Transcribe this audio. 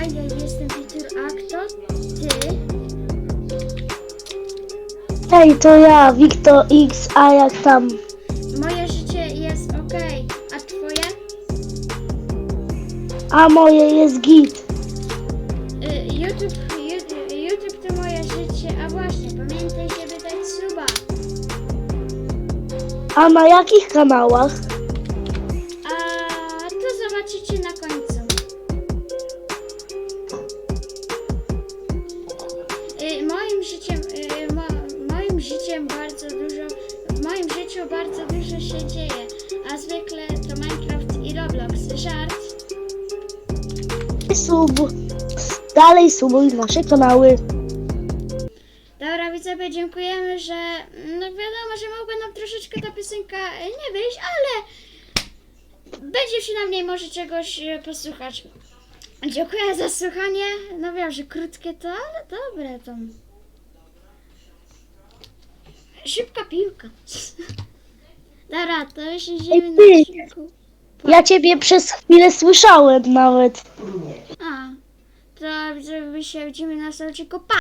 Ja jestem Peter Akto, ty. Hej, to ja, Wiktor X, a jak tam? Moje życie jest ok, a twoje? A moje jest git. Y, YouTube, YouTube, YouTube to moje życie, a właśnie, pamiętaj, żeby dać suba. A na jakich kanałach? A to zobaczycie na końcu. Życiu bardzo dużo się dzieje, a zwykle to Minecraft i Roblox. Żart. Sub. Dalej subuj nasze kanały. Dobra, widzowie, dziękujemy, że no wiadomo, że mogła nam troszeczkę ta piosenka e, nie wyjść, ale będzie przynajmniej może czegoś e, posłuchać. Dziękuję za słuchanie. No wiem, że krótkie to, ale dobre to. Szybka piłka. Dobra, to się dzieje na Ej, ty. odcinku. Ja ciebie przez chwilę słyszałem nawet. A, to widzowie, się widzimy na odcinku. Pa!